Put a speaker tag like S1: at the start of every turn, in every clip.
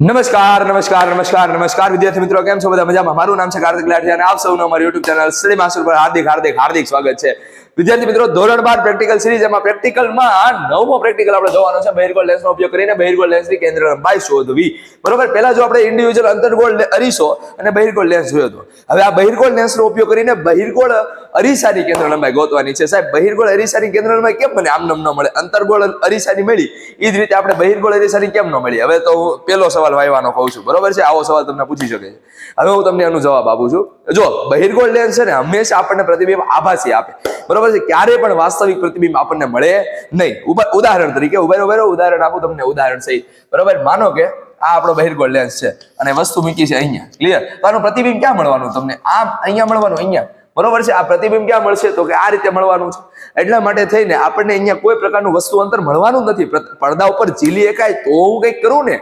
S1: નમસ્કાર નમસ્કાર નમસ્કાર નમસ્કાર. વિદ્યાર્થી મિત્રો, કેમ છો? બધા મજામાં? મારું નામ છે કાર્તિક લાઠી અને આપ સૌનું અમારી યુટ્યુબ ચેનલ શ્રી માસ્ટર પર હાર્દિક હાર્દિક હાર્દિક સ્વાગત છે. વિદ્યાર્થી મિત્રો, ધોરણ બાર પ્રેક્ટિકલ સિરીઝ એમાં પ્રેક્ટિકલમાં નવમો પ્રેક્ટિકલ આપણે જોવાનો છે. બહિર્ગોળ લેન્સનો ઉપયોગ કરીને બહિર્ગોળ લેન્સની કેન્દ્ર લંબાઈ શોધવી. બરોબર? પહેલા જો આપણે ઇન્ડિવિજ્યુઅલ અંતર્ગોળ અરીસો અને બહિર્ગોળ લેન્સ જોયો હતો હવે આ બહિર્ગોળ લેન્સનો ઉપયોગ કરીને બહિર્ગોળ અરીસાની કેન્દ્ર લંબાઈ ગોતવાની છે. સાહેબ, બહિર્ગોળ અરીસાની કેન્દ્ર લંબાઈ કેમ મને આમ નમ ન મળે? અંતર્ગોળ અરીસાની મળી. એ જ રીતે આપણે બહિર્ગોળ અરીસાની કેમ ન મળી? હવે તો પેલો પેલો સવાલ વાયવાનો કહું છું. બરોબર છે? આવો સવાલ તમને પૂછી શકે. છે હવે હું તમને એનો જવાબ આપું છું. જો, બહિર્ગોળ લેન્સ છે ને, હંમેશા આપણને પ્રતિબિંબ આભાસી આપે. બરોબર છે? ક્યારે પણ વાસ્તવિક પ્રતિબિંબ આપણને મળે નહીં. ઉદાહરણ તરીકે, ઉભેર ઊભા ઉદાહરણ આપું, તમને ઉદાહરણ સહિત બરોબર? માનો કે આ આપણો બહિર્ગોળ લેન્સ છે અને વસ્તુ મૂકી છે અહીંયા. ક્લિયર તો આનું પ્રતિબિંબ ક્યાં મળવાનું તમને? આ અહીંયા મળવાનું, અહીંયા. બરોબર છે? આ પ્રતિબિંબ ક્યાં મળશે? તો કે આ રીતે મળવાનું છે. એટલા માટે થઈને આપણને અહીંયા કોઈ પ્રકારનું વસ્તુ અંતર મળવાનું નથી. પડદા ઉપર ઝીલી એકાય તો હું કંઈક કરું ને?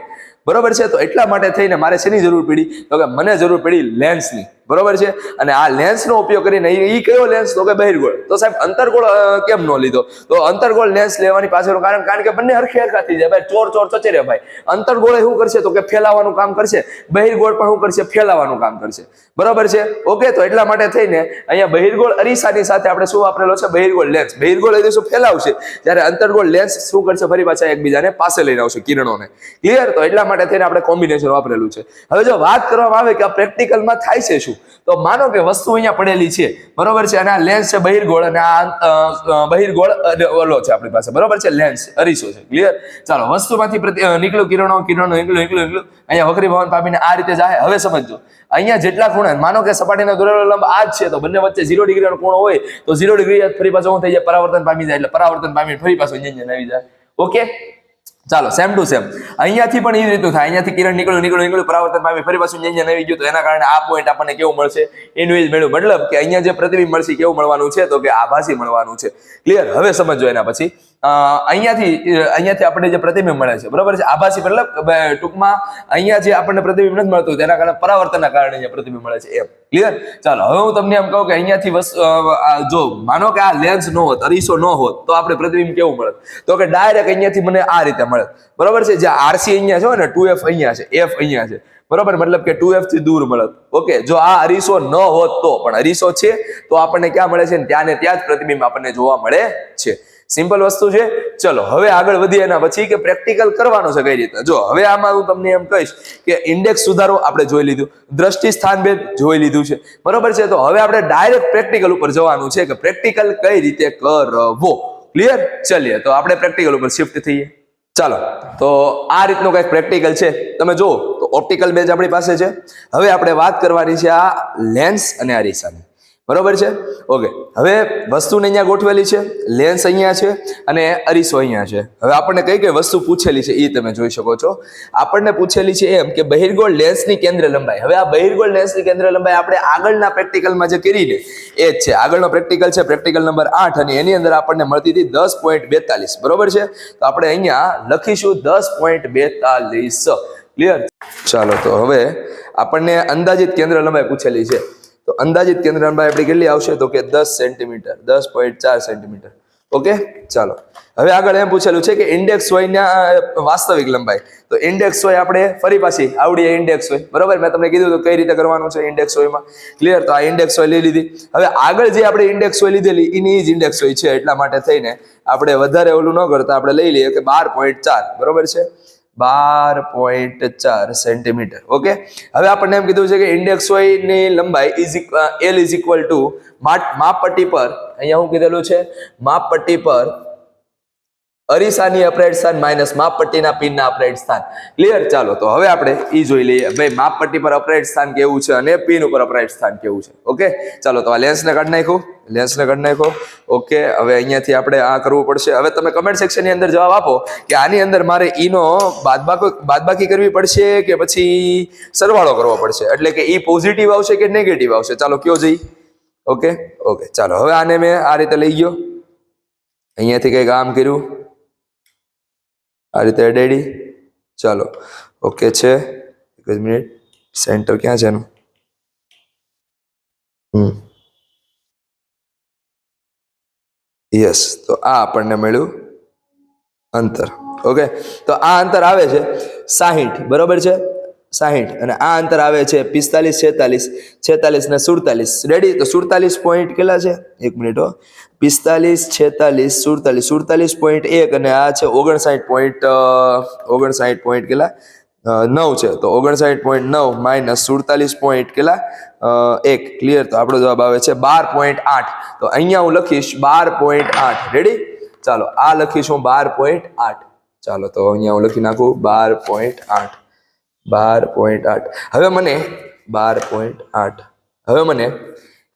S1: બરોબર છે? તો એટલા માટે થઈને મારે શેની જરૂર પડી? તો કે મને જરૂર પડી લેન્સની બરોબર છે? અને આ લેન્સનો ઉપયોગ કરીને એ કયો લેન્સ તો કે બહિર્ગોળ. તો સાહેબ, અંતરગોળ કેમ ન લીધો? તો અંતરગોળ લેન્સ લેવાની પાછળનું કારણ કારણ કે બંને હરખે હરખા થઈ જાય. ભાઈ, ચોર ચોર ચચેરે ભાઈ. અંતરગોળે શું કરશે? તો કે ફેલાવાનું કામ કરશે. બહિર્ગોળ પણ શું કરશે? ફેલાવાનું કામ કરશે. બરોબર છે? ઓકે, તો એટલા માટે થઈને અહીંયા બહિર્ગોળ અરીસાની સાથે આપણે શું વાપરેલો છે? બહિર્ગોળ લેન્સ બહિર્ગોળ શું ફેલાવશે. જ્યારે અંતરગોળ લેન્સ શું કરશે? ફરી પાછા એકબીજાને પાસે લઈને આવશે, કિરણોને. ક્લિયર તો એટલા માટે થઈને આપણે કોમ્બિનેશન વાપરેલું છે. હવે જો વાત કરવામાં આવે કે આ પ્રેક્ટિકલમાં થાય છે શું? તો માનો કે વસ્તુ અહીંયા પડેલી છે. બરોબર છે? અને આ લેન્સ છે બહિર્ગોળ અને આ બહિર્ગોળ ઓલો છે આપણી પાસે. બરોબર છે? લેન્સ અરીસો છે. ક્લિયર ચાલો, વસ્તુમાંથી નીકળ્યું કિરણો કિરણો નીકળ્યું નીકળ્યું નીકળ્યું. અહીંયા વક્રી ભવન પામીને આ રીતે જાય. હવે સમજો અહીંયા જેટલા ખૂણા, માનો કે સપાટીનો દોરેલો લંબ આ જ છે, તો બંને વચ્ચે ઝીરો ડિગ્રીનો ખૂણો હોય, તો ઝીરો ડિગ્રી ફરી પાછો થઈ જાય? પરાવર્તન પામી જાય. એટલે પરાવર્તન પામીને ફરી પાછો અહીંયા આવી જાય. ઓકે ચાલો સેમ ટુ સેમ અહીંયાથી પણ એ રીતનું થાય. અહીંયાથી કિરણ નીકળ્યું નીકળ્યું નીકળ્યું, પરાવર્તન પામી, ફરી પાછું અહીંયા આવી ગયું તો એના કારણે આ પોઈન્ટ આપણને કેવું મળશે? એનું એ મેળવ્યું મતલબ કે અહીંયા જે પ્રતિબિંબ મળશે, કેવું મળવાનું છે? તો કે આભાસી મળવાનું છે. ક્લિયર હવે સમજો એના પછી. અહીંયાથી અહીંયાથી આપણને જે પ્રતિબિંબ મળે છે, બરાબર છે? આભાસી મતલબ ટૂંકમાં અહીંયા જે આપણને પ્રતિબિંબ નથી મળતું, તેના કારણે પરાવર્તનના કારણે જે પ્રતિબિંબ મળે છે, એમ. ક્લિયર ચાલો, હવે હું તમને એમ કહું કે અહીંયાથી જો, માનો કે આ લેન્સ ન હોત, અરીસો ન હોત, તો આપણે પ્રતિબિંબ કેવું મળત? તો કે ડાયરેક્ટ અહીંયાથી મને આ રીતે મળે બરોબર છે? જે આરસી અહીંયા છે ને, ટુ એફ અહીંયા છે, એફ અહીંયા છે. બરોબર? મતલબ કે ટુ એફથી દૂર મળત. ઓકે જો આ અરીસો ન હોત તો, પણ અરીસો છે, તો આપણને ક્યાં મળે છે? ત્યાં ને ત્યાં જ પ્રતિબિંબ આપણને જોવા મળે છે. સિમ્પલ વસ્તુ છે. ચલો, હવે આગળ વધીએ એના પછી કે પ્રેક્ટિકલ કરવાનો છે કઈ રીતે? જો, હવે આમાં હું તમને એમ કહીશ કે ઇન્ડેક્સ સુધારો આપણે જોઈ લીધું. દ્રષ્ટિ સ્થાન ભેદ જોઈ લીધું છે. બરોબર છે? તો હવે આપણે ડાયરેક્ટ પ્રેક્ટિકલ ઉપર જવાનું છે કે પ્રેક્ટિકલ કઈ રીતે કરવો? ક્લિયર ચલીએ. તો આપણે પ્રેક્ટિકલ ઉપર શિફ્ટ થઈએ. ચાલો, તો આ રીતનું કંઈક પ્રેક્ટિકલ છે. તમે જુઓ, તો ઓપ્ટિકલ બેઝ આપણી પાસે છે. હવે આપણે વાત કરવાની છે આ લેન્સ અને અરીસાની બરોબર છે? ઓકે. હવે વસ્તુને અહીંયા ગોઠવેલી છે લેન્સ અહીંયા છે અને અરીસો અહીંયા છે. હવે આપણને કઈ કઈ વસ્તુ પૂછેલી છે એ તમે જોઈ શકો છો. આપણને પૂછેલી છે એમ કે બહિર્ગોળ લેન્સની કેન્દ્ર લંબાઈ. હવે આ બહિર્ગોળ લેન્સની કેન્દ્ર લંબાઈ આપણે આગળના પ્રેક્ટિકલમાં જે કરી ને, એ જ છે. આગળનો પ્રેક્ટિકલ છે પ્રેક્ટિકલ નંબર આઠ અને એની અંદર આપણને મળતી હતી દસ પોઈન્ટ બેતાલીસ. બરોબર છે? તો આપણે અહીંયા લખીશું દસ પોઈન્ટ બેતાલીસ. ક્લિયર ચાલો તો હવે આપણને અંદાજિત કેન્દ્ર લંબાઈ પૂછેલી છે. તો અંદાજિત કેન્દ્ર લંબાઈ આપણી કેટલી આવશે? તો કે દસ સેન્ટીમીટર, દસ પોઈન્ટ ચાર સેન્ટીમીટર. ઓકે? ચાલો. હવે આગળ એમ પૂછેલું છે કે ઇન્ડેક્સ હોય વાસ્તવિક લંબાઈ. તો ઇન્ડેક્સ હોય આપણે ફરી પાછી આવડી ઇન્ડેક્સ હોય બરોબર? મેં તમને કીધું તો કઈ રીતે કરવાનું છે ઇન્ડેક્સ હોયમાં ક્લિયર તો આ ઇન્ડેક્સ હોય લઈ લીધી. હવે આગળ જે આપણે ઇન્ડેક્સ હોય લીધેલી, એની જ ઇન્ડેક્સ હોય છે એટલા માટે થઈને આપણે વધારે ઓલું ન કરતા, આપણે લઈ લઈએ કે બાર પોઈન્ટ ચાર. બરોબર છે? બાર પોઈન્ટ ચાર સેન્ટીમીટર. ઓકે? હવે આપણને એમ કીધું છે કે ઇન્ડેક્સની લંબાઈ is L is equal to માપપટ્ટી પર, અહીંયા હું કીધેલું છે, માપપટ્ટી પર અરીસાની અપરાઇટ સ્થાન, માઇનસ માપપટ્ટીના પિનના અપરાઇટ સ્થાન. ક્લિયર ચાલો, તો હવે આપણે એ જોઈ લઈએ. ભાઈ, માપપટ્ટી પર અપરાઇટ સ્થાન કેવું છે અને પિન ઉપર અપરાઇટ સ્થાન કેવું છે? ઓકે ચાલો, તો આ લેન્સને કાઢી નાખો લેન્સને કાઢી નાખો ઓકે હવે અહીંયાથી આપણે આ કરવું પડશે. હવે તમે કમેન્ટ સેક્શનની અંદર જવાબ આપો કે આની અંદર મારે ઈનો બાદબાકી બાદબાકી કરવી પડશે કે પછી સરવાળો કરવો પડશે? એટલે કે ઈ પોઝિટિવ આવશે કે નેગેટિવ આવશે? ચાલો, કયો જઈ? ઓકે ઓકે ચાલો, હવે આને મેં આ રીતે લઈ ગયો. અહીંયાથી કંઈક આમ કર્યું. આ રીતે ડેડી ચાલો ઓકે છે. એક જ મિનિટ સેન્ટર ક્યાં છે એનું? હમ. યસ તો આ આપણને મળ્યું અંતર. ઓકે તો આ અંતર આવે છે સાહીઠ. બરોબર છે? સાહીઠ. અને આ અંતર આવે છે પિસ્તાલીસ, છેતાલીસ છેતાલીસ ને સુડતાલીસ. રેડી તો સુડતાલીસ પોઈન્ટ કેટલા છે? એક મિનિટ હો. પિસ્તાલીસ, છેતાલીસ, સુડતાલીસ. સુડતાલીસ પોઈન્ટ એક અને આ છે ઓગણસાઠ પોઈન્ટ ઓગણસાઠ પોઈન્ટ કેટલા? નવ છે. તો ઓગણસાઠ પોઈન્ટ નવ માઇનસ સુડતાલીસ પોઈન્ટ કેટલા? એક. ક્લિયર તો આપણો જવાબ આવે છે બાર પોઈન્ટ આઠ. તો અહીંયા હું લખીશ બાર પોઈન્ટ આઠ. રેડી ચાલો, આ લખીશ હું બાર પોઈન્ટ આઠ. ચાલો, તો અહીંયા હું લખી નાખું બાર પોઈન્ટ આઠ. બાર પોઈન્ટ આઠ. હવે મને બાર પોઈન્ટ આઠ. હવે મને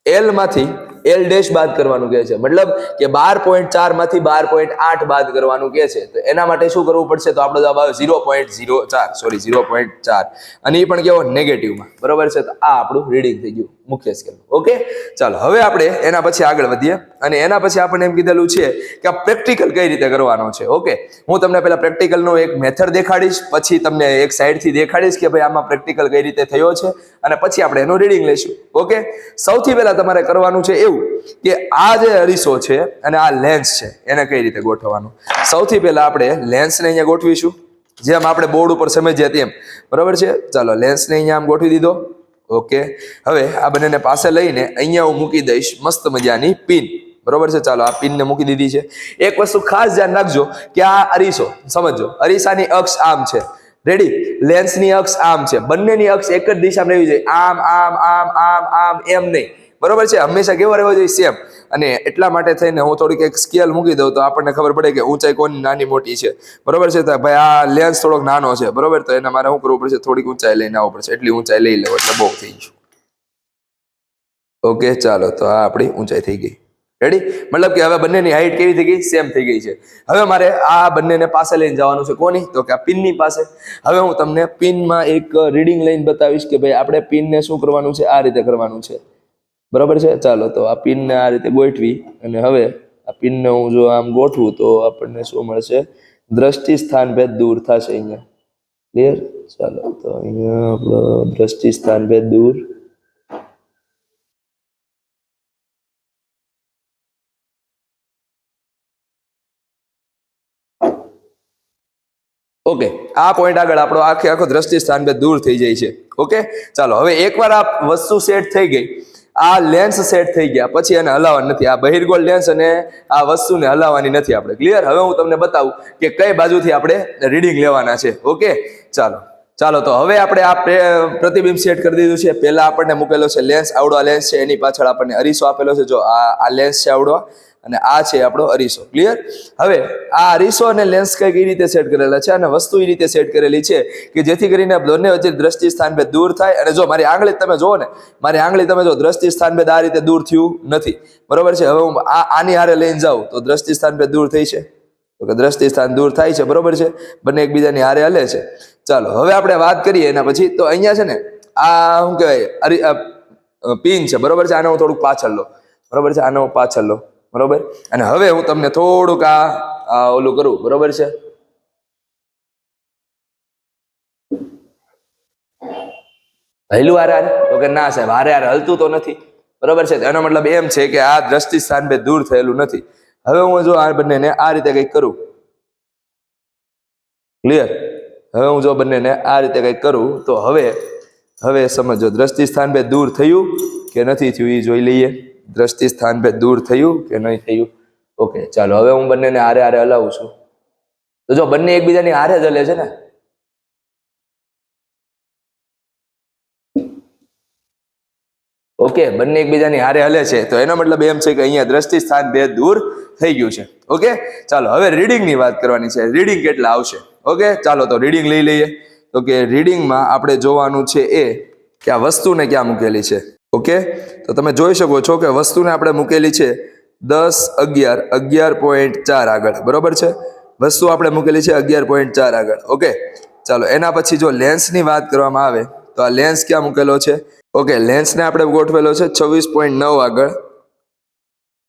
S1: એલમાંથી એલ ડેશ બાદ કરવાનું કહે છે. મતલબ કે બાર પોઈન્ટ ચારમાંથી બાર પોઈન્ટ આઠ બાદ કરવાનું કહે છે. તો એના માટે શું કરવું પડશે? તો આપણો જવાબ આવે ઝીરો પોઈન્ટ ઝીરો ચાર. સોરી ઝીરો પોઈન્ટ ચાર. અને એ પણ કેવો? નેગેટિવમાં બરોબર છે? તો આ આપણું રીડિંગ થઈ ગયું. મુખ્ય સ્કેલ ઓકે ચાલો, હવે આપણે એના પછી આગળ વધીએ. અને એના પછી આપણને એમ કીધેલું છે કે આ પ્રેક્ટિકલ કઈ રીતે કરવાનો છે? ઓકે હું તમને પહેલા પ્રેક્ટિકલનો એક મેથડ દેખાડીશ, પછી તમને એક સાઈડથી દેખાડીશ કે ભાઈ આમાં પ્રેક્ટિકલ કઈ રીતે થયો છે, અને પછી આપણે એનું રીડિંગ લઈશું. ઓકે સૌથી પહેલા તમારે કરવાનું છે એવું કે આ જે અરીસો છે અને આ લેન્સ છે, એને કઈ રીતે ગોઠવવાનું? સૌથી પહેલા આપણે લેન્સને અહીંયા ગોઠવીશું. જેમ આપણે બોર્ડ ઉપર સમજીએ તેમ. બરાબર છે? ચાલો લેન્સને અહીંયા આમ ગોઠવી દીધો. ઓકે હવે આ બંનેને પાસે લઈને અહીંયા હું મૂકી દઈશ મસ્ત મજાની પિન. બરોબર છે? ચાલો આ પિનને મૂકી દીધી છે. એક વસ્તુ ખાસ ધ્યાન રાખજો કે આ અરીસો સમજો અરીસાની અક્ષ આમ છે. રેડી લેન્સની અક્ષ આમ છે. બંનેની અક્ષ એક જ દિશામાં રહેવી જોઈએ. આમ આમ આમ આમ આમ એમ નહીં. બરોબર છે? હંમેશા કેવો રહેવો જોઈએ? સેમ અને એટલા માટે થઈને હું થોડીક એક સ્કેલ મૂકી દઉં તો આપણને ખબર પડે કે ઊંચાઈ કોની નાની મોટી છે. બરોબર છે? તો ભાઈ આ લેન્સ થોડોક નાનો છે, બરોબર? તો એને મારે શું કરવું પડશે? થોડીક ઊંચાઈ લઈને આવવું પડશે. એટલી ઊંચાઈ લઈ લેવો એટલે બહુ થઈ ગયું. ઓકે, ચાલો. તો આ આપણી ઊંચાઈ થઈ ગઈ. રેડી મતલબ કે હવે બંનેની હાઈટ કેવી થઈ ગઈ? સેમ થઈ ગઈ છે. હવે મારે આ બંનેને પાસે લઈને જવાનું છે. કોની? તો કે આ પિનની પાસે. હવે હું તમને પિનમાં એક રીડિંગ લઈને બતાવીશ કે ભાઈ આપણે પિનને શું કરવાનું છે? આ રીતે કરવાનું છે. બરાબર છે? ચાલો તો આ પિનને આ રીતે ગોઠવી અને હવે આ પિનને હું જો આમ ગોઠવું તો આપણને શું મળશે? દ્રષ્ટિ સ્થાન ભેદ દૂર થશે અહીંયા. ક્લિયર ચાલો તો અહીંયા આપણો દ્રષ્ટિ સ્થાન ભેદ દૂર. ઓકે આ પોઈન્ટ આગળ આપણો આખે આખો દ્રષ્ટિ સ્થાન બે દૂર થઈ જાય છે. ઓકે ચાલો, હવે એકવાર આ વસ્તુ સેટ થઈ ગઈ. આ લેન્સ સેટ થઈ ગયા. પછી એને હલાવવાની નથી. આ બહિર્ગોળ લેન્સ અને આ વસ્તુને હલાવવાની નથી આપણે. ક્લિયર હવે હું તમને બતાવું કે કઈ બાજુથી આપણે રીડિંગ લેવાના છે. ઓકે ચાલો. ચાલો, તો હવે આપણે આ પ્રતિબિંબ સેટ કરી દીધું છે. પહેલા આપણને મૂકેલો છે લેન્સ આવડવા લેન્સ છે. એની પાછળ આપણને અરીસો આપેલો છે. જો આ આ લેન્સ છે આવડો અને આ છે આપણો અરીસો. ક્લિયર હવે આ અરીસો અને લેન્સ કઈ એ રીતે સેટ કરેલા છે અને વસ્તુ એ રીતે સેટ કરેલી છે કે જેથી કરીને બંને વચ્ચે દ્રષ્ટિ સ્થાન ભેદ દૂર થાય અને જો મારી આંગળી તમે જુઓ ને, મારી આંગળી તમે જો, દ્રષ્ટિ સ્થાન ભેદ આ રીતે દૂર થયું નથી. બરોબર છે? હવે હું આ આની હારે લઈને જાઉં તો દ્રષ્ટિ સ્થાન ભેદ દૂર થઈ છે. તો કે દ્રષ્ટિ સ્થાન દૂર થાય છે, બરોબર છે? બંને એકબીજાની હારે હલે છે. ચાલો, હવે આપણે વાત કરીએ એના પછી. તો અહીંયા છે ને, આ શું કહેવાય? અરી પિન છે. બરોબર છે? આને હું થોડુંક પાછળ લો. બરોબર છે? આને હું પાછળ લો. બરોબર? અને હવે હું તમને થોડુંક આ ઓલું કરું, બરોબર છે? હૈલું હારે હારે? તો કે ના સાહેબ, હારે હારે હલતું તો નથી. બરોબર છે? એનો મતલબ એમ છે કે આ દ્રષ્ટિ સ્થાન બે દૂર થયેલું નથી. હવે હું જો આ બંનેને આ રીતે કંઈક કરું. ક્લિયર હવે હું જો બંનેને આ રીતે કંઈક કરું, તો હવે હવે સમજો દ્રષ્ટિ સ્થાન બે દૂર થયું કે નથી થયું એ જોઈ લઈએ. દ્રષ્ટિ સ્થાન ભેદ દૂર થયું કે નહીં થયું? ઓકે ચાલો, હવે હું બંનેને હારે હારે હલાવું છું. તો જો, બંને એકબીજાની હારે જ હલે છે ને? ઓકે બંને એકબીજાની હારે હલે છે. તો એનો મતલબ એમ છે કે અહીંયા દ્રષ્ટિ સ્થાન બે દૂર થઈ ગયું છે. ઓકે ચાલો, હવે રીડિંગની વાત કરવાની છે. રીડિંગ કેટલા આવશે? ઓકે ચાલો, તો રીડિંગ લઈ લઈએ. તો કે રીડિંગમાં આપણે જોવાનું છે એ કે આ વસ્તુને ક્યાં મૂકેલી છે? ઓકે? તો તમે જોઈ શકો છો કે વસ્તુને આપણે મૂકેલી છે દસ અગિયાર અગિયાર પોઈન્ટ ચાર આગળ. બરોબર છે? વસ્તુ આપણે મૂકેલી છે અગિયાર પોઈન્ટ ચાર આગળ. ઓકે? ચાલો, એના પછી જો લેન્સની વાત કરવામાં આવે, તો આ લેન્સ ક્યાં મૂકેલો છે? ઓકે, લેન્સને આપણે ગોઠવેલો છે છવ્વીસ પોઈન્ટ નવ આગળ.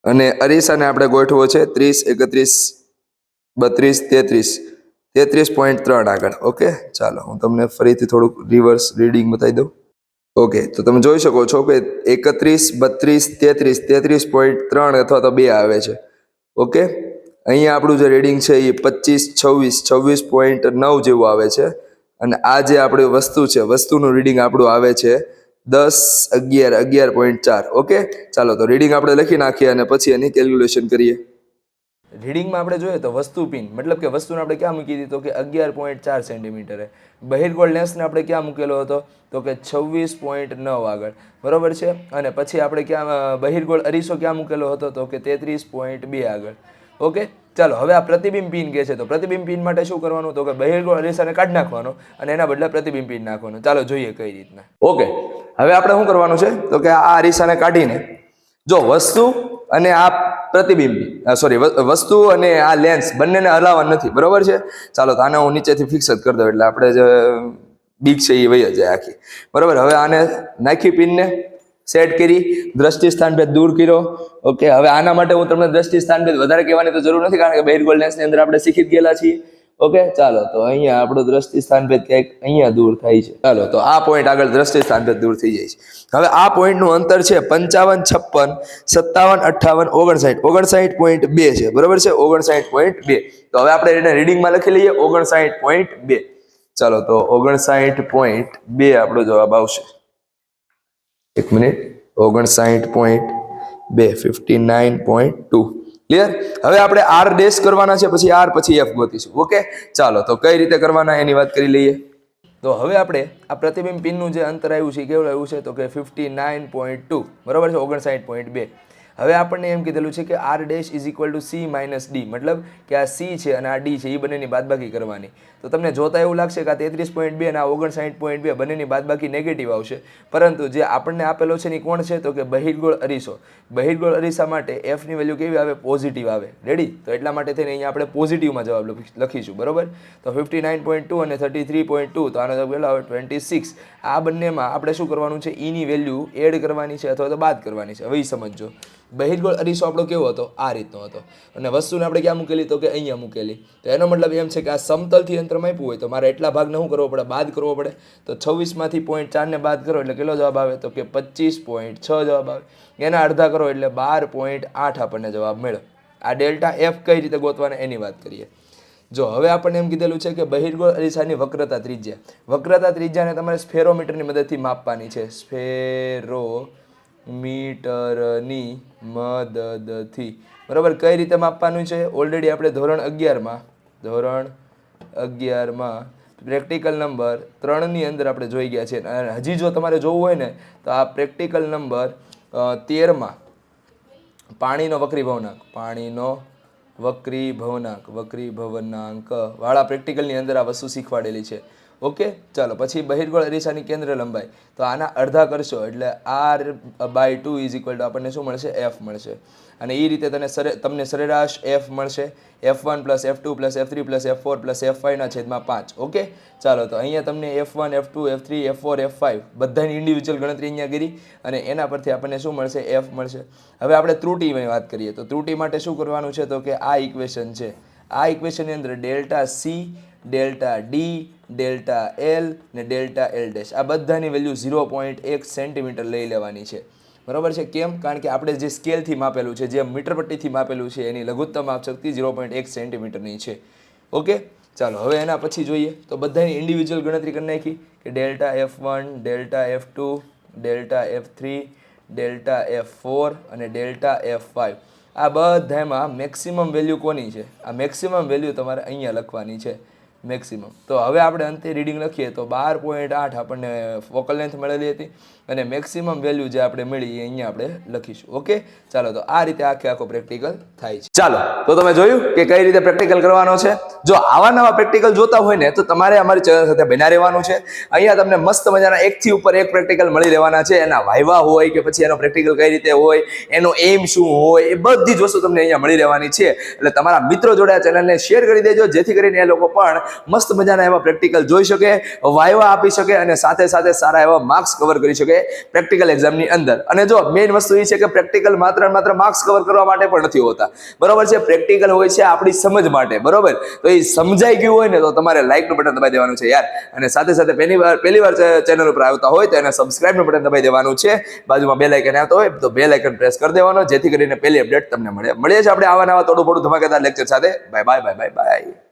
S1: અને અરીસાને આપણે ગોઠવો છે ત્રીસ, એકત્રીસ, બત્રીસ, તેત્રીસ. તેત્રીસ પોઈન્ટ ત્રણ આગળ. ઓકે? ચાલો, હું તમને ફરીથી થોડુંક રિવર્સ રીડિંગ બતાવી દઉં. ઓકે તો તમે જોઈ શકો છો કે એકત્રીસ, બત્રીસ, તેત્રીસ તેત્રીસ પોઈન્ટ ત્રણ અથવા તો બે આવે છે. ઓકે અહીંયા આપણું જે રીડિંગ છે એ પચીસ, છવ્વીસ છવ્વીસ પોઈન્ટ નવ જેવું આવે છે. અને આ જે આપણી વસ્તુ છે, વસ્તુનું રીડિંગ આપણું આવે છે દસ, અગિયાર અગિયાર પોઈન્ટ ચાર. ઓકે ચાલો, તો રીડિંગ આપણે લખી નાખીએ અને પછી એની કેલ્ક્યુલેશન કરીએ. રીડિંગમાં આપણે જોઈએ તો વસ્તુ પિન, મતલબ કે વસ્તુને આપણે ક્યાં મૂકી દીધી કે અગિયાર પોઈન્ટ ચાર સેન્ટીમીટરે. બહિર્ગોળ લેન્સને આપણે ક્યાં મૂકેલો હતો? તો કે છવ્વીસ પોઈન્ટ નવ આગળ. બરોબર છે? અને પછી આપણે ક્યાં બહિર્ગોળ અરીસો ક્યાં મૂકેલો હતો? તો કે તેત્રીસ પોઈન્ટ બે આગળ. ઓકે? ચાલો, હવે આ પ્રતિબિંબ પિન કે છે તો પ્રતિબિંબ પિન માટે શું કરવાનું? તો કે બહિર્ગોળ અરીસાને કાઢી નાખવાનો અને એના બદલે પ્રતિબિંબ પિન નાખવાનું. ચાલો, જોઈએ કઈ રીતના. ઓકે? હવે આપણે શું કરવાનું છે? તો કે આ અરીસાને કાઢીને જો વસ્તુ અને આ પ્રતિબિંબ સોરી વસ્તુ અને આ લેન્સ બંનેને હલાવવા નથી, બરોબર છે? ચાલો તો આને હું નીચેથી ફિક્સ જ કરી દઉં, એટલે આપણે જે બીક છે એ વહી જાય આખી. બરોબર, હવે આને નાખી પિનને સેટ કરી દ્રષ્ટિ સ્થાન ભેદ દૂર કર્યો. ઓકે હવે આના માટે હું તમને દ્રષ્ટિ સ્થાન ભેદ વધારે કહેવાની તો જરૂર નથી, કારણ કે બહિર્ગોળ લેન્સની અંદર આપણે શીખી ગયેલા છીએ. ઓકે ચાલો, તો અહીંયા આપણો દ્રષ્ટિ સ્થાન ભેદ ક્યાંક અહીંયા દૂર થાય છે. ચાલો, તો આ પોઈન્ટ આગળ દ્રષ્ટિ સ્થાન ભેદ દૂર થઈ જાય છે. હવે આ પોઈન્ટનું અંતર છે પંચાવન, છપ્પન, સત્તાવન, અઠ્ઠાવન, ઓગણસાઠ. ઓગણસાઠ પોઈન્ટ બે છે. બરોબર છે? ઓગણસાઠ પોઈન્ટ બે. તો હવે આપણે એને રીડિંગમાં લખી લઈએ. ઓગણસાઠ પોઈન્ટ બે. ચાલો, તો ઓગણસાઠ પોઈન્ટ બે આપણો જવાબ આવશે. એક મિનિટ. ઓગણસાઠ પોઈન્ટ બે. Fifty nine point two clear હવે આપણે આર ડેશ કરવાના છે, પછી આર પછી એફ ગોતીશું. ઓકે ચાલો, તો કઈ રીતે કરવાના એની વાત કરી લઈએ. તો હવે આપણે આ પ્રતિબિંબ પિનનું જે અંતર આવ્યું છે કેવું આવ્યું છે? તો કે ફિફ્ટી નાઇન પોઈન્ટ ટુ બરાબર છે? ઓગણસાઠ પોઈન્ટ બે. હવે આપણને એમ કીધેલું છે કે R dash is equal to C minus D મતલબ કે આ સી છે અને આ ડી છે, એ બંનેની બાદબાકી કરવાની. તો તમને જોતા એવું લાગશે કે આ તેત્રીસ પોઈન્ટ બે અને આ ઓગણસાઠ પોઈન્ટ બે બંનેની બાદબાકી નેગેટિવ આવશે. પરંતુ જે આપણને આપેલો છે એ કોણ છે? તો કે બહિર્ગોળ અરીસો. બહિર્ગોળ અરીસા માટે એફની વેલ્યુ કેવી આવે? પોઝિટિવ આવે. રેડી તો એટલા માટે થઈને અહીંયા આપણે પોઝિટિવમાં જવાબ લખી- લખીશું. બરોબર? તો ફિફ્ટી નાઇન પોઈન્ટ ટુ અને થર્ટી થ્રી પોઈન્ટ ટુ તો આનો જવાબ કેટલો આવે ટ્વેન્ટી સિક્સ આ બંનેમાં આપણે શું કરવાનું છે? ઈની વેલ્યુ એડ કરવાની છે અથવા તો બાદ કરવાની છે. હવે સમજો બહિર્ગોળ અરીસો આપણો કેવો હતો? આ રીતનો હતો. અને વસ્તુને આપણે ક્યાં મૂકેલી? તો કે અહીંયા મૂકેલી. તો એનો મતલબ એમ છે કે આ સમતલથી યંત્રમાં આપ્યું હોય તો મારે એટલા ભાગ શું કરવો પડે? બાદ કરવો પડે. તો છવ્વીસમાંથી પોઈન્ટ ચારને બાદ કરો એટલે કેટલો જવાબ આવે? તો કે પચીસ પોઈન્ટ છ જવાબ આવે. એના અડધા કરો એટલે બાર પોઈન્ટ આઠ આપણને જવાબ મળ્યો. આ ડેલ્ટા એફ કઈ રીતે ગોતવાના એની વાત કરીએ. જો, હવે આપણને એમ કીધેલું છે કે બહિર્ગોળ અરીસાની વક્રતા ત્રિજ્યા. વક્રતા ત્રિજ્યાને તમારે સ્ફેરોમીટરની મદદથી માપવાની છે. સ્ફેરો મીટરની મદદથી. બરાબર? કઈ રીતે માપવાનું છે? ઓલરેડી આપણે ધોરણ અગિયારમાં ધોરણ અગિયારમાં પ્રેક્ટિકલ નંબર ત્રણની અંદર આપણે જોઈ ગયા છીએ. અને હજી જો તમારે જોવું હોય ને, તો આ પ્રેક્ટિકલ નંબર તેરમાં પાણીનો વક્રી ભવનાંક પાણીનો વક્રી ભવનાંક વક્રી ભવનાંક વાળા પ્રેક્ટિકલની અંદર આ વસ્તુ શીખવાડેલી છે. ઓકે? ચાલો, પછી બહિર્ગોળ અરીસાની કેન્દ્ર લંબાઈ. તો આના અડધા કરશો, એટલે R by two is equal to આપણને શું મળશે? એફ મળશે. અને એ રીતે તને સરે, તમને સરેરાશ એફ મળશે. F one plus F two plus F three plus F four plus F ફાઈવના છેદમાં પાંચ. ઓકે? ચાલો, તો અહીંયા તમને F one F two F three F four F five બધાની ઇન્ડિવિજ્યુઅલ ગણતરી અહીંયા કરી અને એના પરથી આપણને શું મળશે? એફ મળશે. હવે આપણે ત્રુટીની વાત કરીએ. તો ત્રુટી માટે શું કરવાનું છે? તો કે આ ઇક્વેશન છે. આ ઇક્વેશનની અંદર delta C delta D, delta L ને ડેલ્ટા એલ ડેશ. આ બધાની વેલ્યુ ઝીરો પોઈન્ટ એક સેન્ટીમીટર લઈ લેવાની છે. બરાબર છે? કેમ? કારણ કે આપણે જે સ્કેલથી માપેલું છે, જે મીટર પટ્ટીથી માપેલું છે, એની લઘુત્તમ માપ શક્તિ ઝીરો પોઈન્ટ એક સેન્ટીમીટરની છે. ઓકે? ચાલો, હવે એના પછી જોઈએ. તો બધાની ઇન્ડિવિજ્યુઅલ ગણતરી કરી નાખી કે delta F one, delta F two, delta F three, delta F four અને ડેલ્ટા એફ ફાઇવ આ બધામાં મેક્સિમમ વેલ્યુ કોની છે? આ મેક્સિમમ વેલ્યુ તમારે અહીંયા લખવાની છે. મેક્સિમમ તો હવે આપણે અંતે રીડિંગ લખીએ. તો બાર પોઈન્ટ આઠ આપણને ફોકલ લેન્થ મળેલી હતી અને મેક્સિમમ વેલ્યુ જે આપણે મળી એ અહીંયા આપણે લખીશું. ઓકે ચાલો, તો આ રીતે આખે આખો પ્રેક્ટિકલ થાય છે. ચાલો, તો તમે જોયું કે કઈ રીતે પ્રેક્ટિકલ કરવાનો છે? જો આવા નવા પ્રેક્ટિકલ જોતા હોય ને, તો તમારે અમારી ચેનલ સાથે બન્યા રહેવાનું છે. અહીંયા તમને મસ્ત મજાના એકથી ઉપર એક પ્રેક્ટિકલ મળી રહેવાના છે. એના વાયવા હોય કે પછી એનો પ્રેક્ટિકલ કઈ રીતે હોય, એનો એમ શું હોય, એ બધી જ વસ્તુ તમને અહીંયા મળી રહેવાની છે. એટલે તમારા મિત્રો જોડે આ ચેનલને શેર કરી દેજો, જેથી કરીને એ લોકો પણ મસ્ત મજાના એવા પ્રેક્ટિકલ જોઈ શકે, વાયવા આપી શકે અને સાથે સાથે સારા એવા માર્ક્સ કવર કરી શકે પ્રેક્ટિકલ એક્ઝામની અંદર. અને જો મેઇન વસ્તુ એ છે કે પ્રેક્ટિકલ માત્ર માત્ર માર્ક્સ કવર કરવા માટે પણ નથી હોતા. બરોબર છે? પ્રેક્ટિકલ હોય છે આપણી સમજ માટે. બરોબર? તો એ સમજાઈ ગયું હોય ને તો તમારે લાઈકનું બટન દબાઈ દેવાનું છે યાર. અને સાથે સાથે પહેલી વાર પહેલી વાર ચેનલ ઉપર આવતા હોય તો એને સબસ્ક્રાઇબનું બટન દબાઈ દેવાનું છે. બાજુમાં બે લાઇકન આવતો હોય તો બે લાઇકન પ્રેસ કરી દેવાનો, જેથી કરીને પહેલી અપડેટ તમને મળે. મળીએ છીએ આપણે આવા નવા થોડું થોડું ધમાકેદાર લેક્ચર સાથે. Bye bye bye bye bye